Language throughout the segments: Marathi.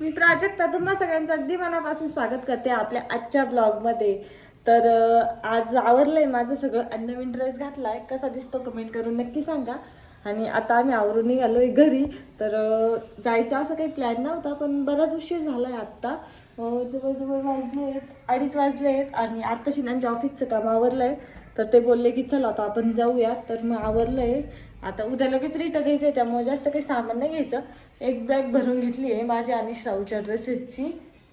मी प्राजक्ता तुम्हा सगळ्यांचं अगदी मनापासून स्वागत करते आपल्या आजच्या ब्लॉगमध्ये. तर आज आज आवरलंय माझं सगळं आणि नवीन ड्रेस घातलाय. कसा दिसतो कमेंट करून नक्की सांगा. आणि आता आम्ही आवरून आहे घरी. तर जायचा जायचं असं काही प्लॅन नव्हता पण बराच उशीर झाला आहे आत्ता जवळजवळ वाजले अडीच वाजले आहेत आणि आत्ता शिनांच्या ऑफिसचं काम आवरलं आहे तर ते बोलले की चला आता आपण जाऊया. तर मग आवरलं आहे आता उद्या लगेच रिटर्न यायचं आहे त्यामुळे जास्त काही सामान नाही घ्यायचं. एक बॅग भरून घेतली आहे माझ्या आणि श्राऊच्या ड्रेसेसची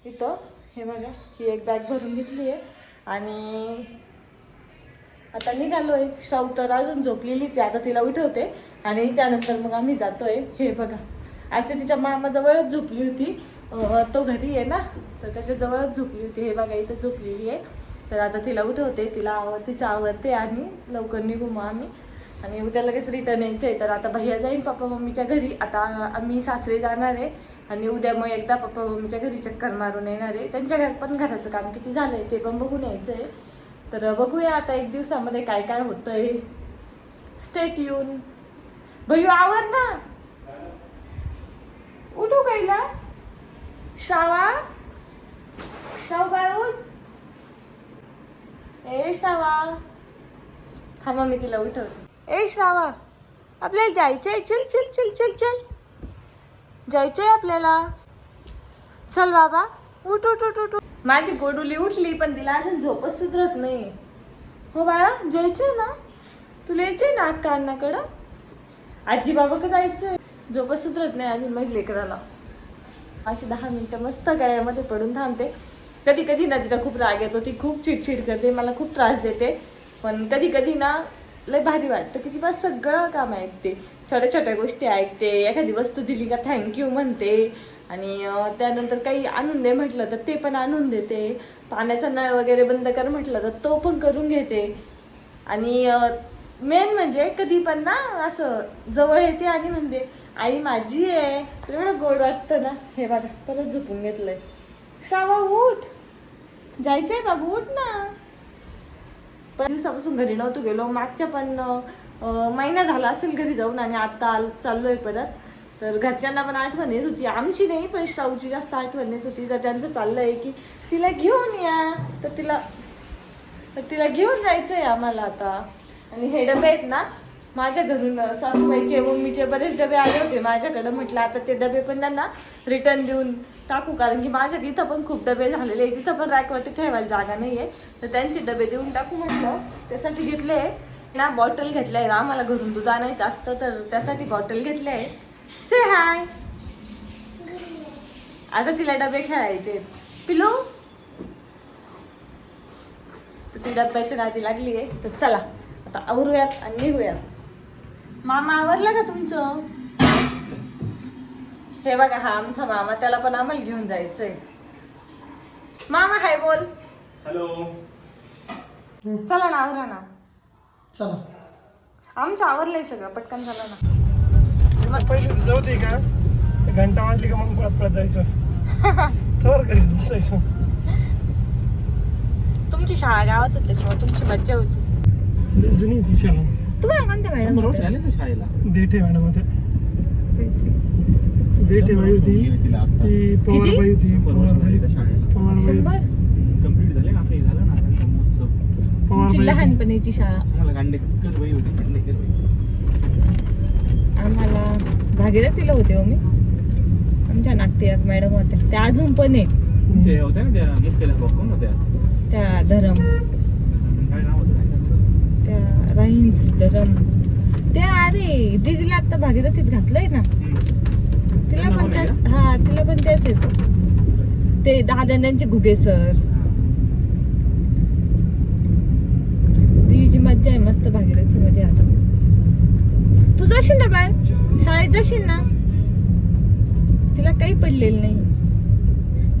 इथं हे बघा ही एक बॅग भरून घेतली आहे. आणि आता निघालोय. श्राऊ तर अजून झोपलेलीच आहे. आता तिला उठवते. आणि त्यानंतर मग आम्ही जातो आहे हे बघा. आज ते तिच्या मामाजवळच झोपली होती. तो घरी आहे ना? तर त्याच्याजवळच झोपली होती. हे बघा इथं झोपलेली आहे. तर आता तिला उठवते. तिला आव तिचं आवडते आणि लवकर निघू मग आम्ही. आणि उद्या लगेच रिटर्न यायचं आहे तर आता भैया जाईन पप्पा मम्मीच्या घरी. आता आम्ही सासरे जाणार आहे. आणि उद्या मग एकदा पप्पा मम्मीच्या घरी चक्कर मारून येणार आहे. त्यांच्या घरात पण घराचं काम किती झालं आहे ते पण बघून यायचं आहे तर बघूया आता एक दिवसामध्ये काय काय होतं आहे स्टेट येऊन भैयू आवर ना. उठू गायला शावा शाव. काय उठ. ए शावा. हा मग मी तिला उठवते. ए श्रावा आपल्याला जायचंय चल चल चल चल चल. जायचंय आपल्याला. चल बाबा. उठ उठ उठ उठ. माझी गोडुली उठली पण तिला अजून झोपच सुधरत नाही. हो बाळा जायचंय ना? तुला यायचंय ना अक्का आजी बाबा का जायचंय. झोपच सुधरत नाही अजून माझ्या लेकराला. अशी दहा मिनटं मस्त गळ्यामध्ये पडून थांबते. कधी कधी ना तिचा खूप राग येतो ती खूप चिडचिड करते मला खूप त्रास देते. पण कधी कधी ना लय भारी वाटतं की बा सगळं काम ऐकते. छोट्या छोट्या गोष्टी ऐकते. एखादी वस्तू दिली का थँक्यू म्हणते. आणि त्यानंतर काही आणून दे म्हटलं तर ते पण आणून देते. पाण्याचा नळ वगैरे बंद कर म्हटलं तर तो पण करून घेते. आणि मेन म्हणजे कधी पण ना असं जवळ येते आणि म्हणते आई माझी आहे. एवढं गोड वाटतं ना? हे बघा परत झोपून घेतलंय. श्रावा उठ. जायचंय बाबू उठ ना. पण दिवसापासून घरी नव्हतो गेलो. मागच्या पण महिना झाला असेल घरी जाऊन आणि आता आल चाललोय परत. तर घरच्यांना पण आठवण येत होती. आमची नाही पण शाहूची जास्त आठवण येत होती. तर त्यांचं चाललंय की तिला घेऊन या. तर तिला तर तिला घेऊन जायचं आहे आम्हाला आता. आणि हे डबे आहेत ना माझ्या घरून सासूबाईचे मम्मीचे बरेच डबे आले होते माझ्याकडं. म्हटलं आता ते डबे पण त्यांना रिटर्न देऊन टाकू. कारण की माझ्या इथं पण खूप डबे झालेले आहे तिथं पण रॅकवरती ठेवायला जागा नाही आहे तर त्यांचे डबे देऊन टाकू म्हटलं. त्यासाठी घेतले. ना बॉटल घेतलं आहे आम्हाला घरून दूध आणायचं असतं तर त्यासाठी बॉटल घेतले. आहे से हाय आता तिला डबे खेळायचे पिलो पिलू तर ती डब्याची नादी लागली आहे तर चला आता आवरूयात आणि निघूयात. मामा आवरलं का तुमचं? हे बघा हा आमचा मामा त्याला पण आम्हाला घेऊन जायचंय. मामा हाय बोल. हॅलो चला ना आवरा ना. चला. आमचं आवरलंय सगळं पटकन झालं ना. मग पहिले जाऊ दे का? ते घंटा वाजली का मग पळत पळत जायचं? थोर बसायचं. तुमची शाळा गावात होती त्याच्यामुळे तुमची मज्जा होती? जुनी ती शाळा. तुम्हाला कोणत्या मॅडम रोज झाले ना शाळेला. देठे मॅडम होते देठे बाई होती. ती पवार बाई होती. पवार बाई. पवार बाई. शंभर? कंप्लीट झाले ना आता? हे झालं ना आता महोत्सव. पवार तुमची बाई लहानपणीची शाळा. आम्हाला गांडेकर बाई होती. गांडेकर बाई. आम्हाला भागीरथीला होते हो मी. आमच्या नाट्यात मॅडम होत्या. त्या अजून पण आहे. होत्या ना त्या मुख्याध्यापक कोण होत्या? त्या धरम काय नाव होतं काय त्यांचं त्या धरम त्या अरे दीदीला आता भागीरथीत घातलंय ना. तिला पण आहे त्याच हा तिला पण त्याच आहेत ते दादा त्यांचे घुगे सर. दीदीची मज्जा आहे मस्त भागीरथीमध्ये आता. तू जाशील ना बाहेर? शाळेत जाशील ना? तिला काही पडलेलं नाही.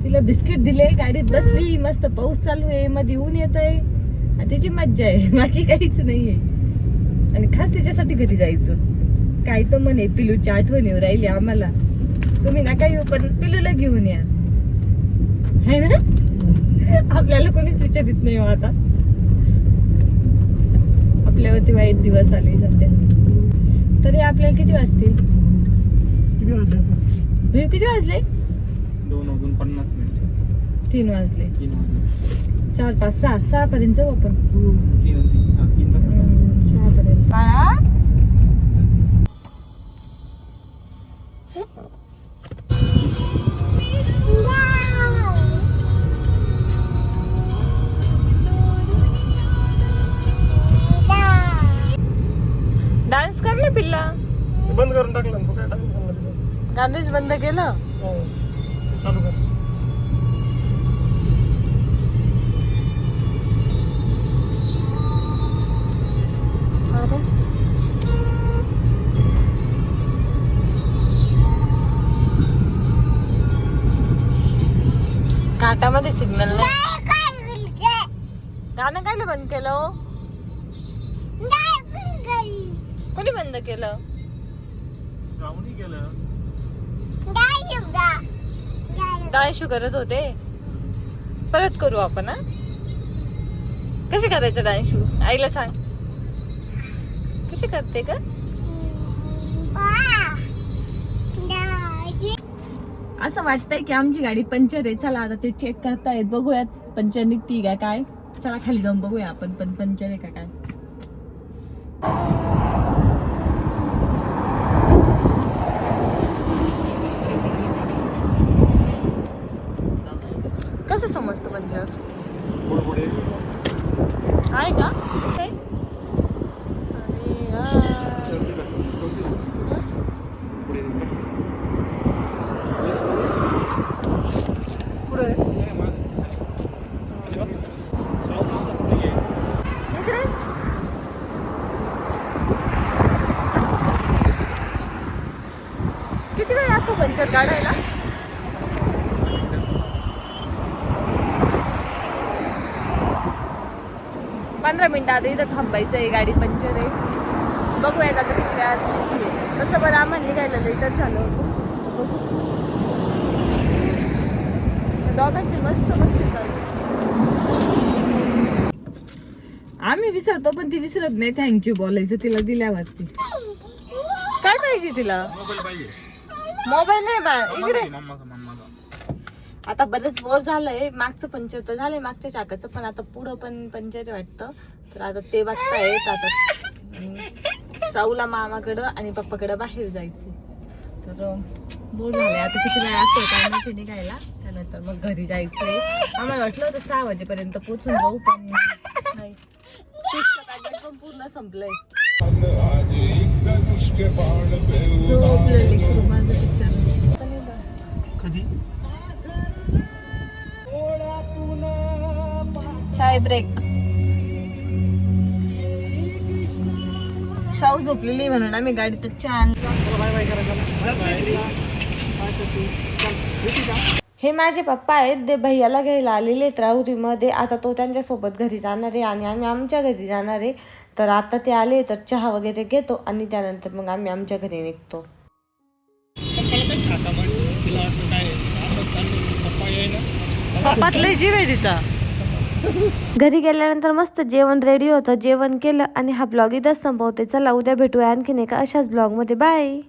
तिला बिस्किट दिले गाडीत बसली मस्त पाऊस चालू आहे मध्ये ऊन येत आहे तिची मज्जा आहे बाकी काहीच नाहीये. आणि खास तिच्यासाठी घरी जायचं. काय तर म्हणे पिलूची आठवण येऊ राहिली आम्हाला. तुम्ही नका येऊ पण पिलूला घेऊन या. है ना? आपल्याला कोणीच विचारित नाही हो आता. आपल्यावरती वाईट दिवस आले सध्या. तरी आपल्याला किती वाजतील? किती वाजले हे किती वाजले? दोन वाजून पन्नास मिनिट. तीन वाजले. तीन वाजले. चार पाच सहा. सहा पर्यंत जाऊ आपण. तीन आणि तीन हा तीन तास हम्म, सहा पर्यंत बाळा डान्स कर ना पिल्ला बंद करून टाकलं? गाणेच बंद केलं हो. चालू कर घाटामध्ये सिग्नल नाही. गाणं काय बंद केलं हो? कोणी बंद केलं? केलं. डान्स करत होते. परत करू आपण हा? कसे करायचं डान्स शू आईला सांग. कशी करते का असं वाटतंय की आमची गाडी पंचर आहे. चला आता ते चेक करतायत. बघूयात. पंचर निघती का काय? चला खाली जाऊन बघूया आपण. पण पंचर आहे का काय? कसं समजतं पंचर? आहे का अरे यार. शेवटी टाक, शेवटी टाक. पुढे टाक. पुढे नाही, माझं. खाली बस. श्रावणीच्या पुढे ये. इकडे किती वेळ लागतो पंचर काढायला? पंधरा मिनटं आता इथं थांबायचं आहे गाडी पंचर आहे. बघूयात आता किती वेळात तसं बरं आम्हाला निघायला लेटच झालं होतं. बघू. दोघांची मस्त मस्ती चालू. आम्ही विसरतो पण ती विसरत नाही. थँक्यू बोलायचं तिला दिल्यावरती. काय पाहिजे तिला? मोबाईल नाही बा इकडे. मम्माचा मम्माचा आता बरंच बोर झालंय मागचं पंचर तर झालंय मागच्या चाकाचं पण आता पुढं पण पंचर वाटतं. तर आता ते बघतायत आता शाहूला मामाकडं आणि पप्पाकडं बाहेर जायचे तर बोर झालंय. आता किती वेळ असतो काय माहिती निघायला. त्यानंतर मग घरी जायचंय. आम्हाला वाटलं होतं सहा वाजेपर्यंत पोचून जाऊ पण नाही. पण पूर्ण संपलंय. माझं कधी चाय ब्रेक. शाहू झोपलेली म्हणून आम्ही गाडीत छान. हे माझे पप्पा आहेत. ते भैयाला घ्यायला आलेले आहेत राहुरीमध्ये. आता तो त्यांच्यासोबत घरी जाणार आहे आणि आम्ही आमच्या घरी जाणार आहे. तर आता ते आले तर चहा वगैरे घेतो आणि त्यानंतर मग आम्ही आमच्या घरी निघतो. जीव आहे तिचा. घरी गेल्यानंतर मस्त जेवण रेडी होतं. जेवण केलं आणि हा ब्लॉग इथंच संपवते चला उद्या भेटूया आणखीन एका अशाच ब्लॉगमध्ये बाय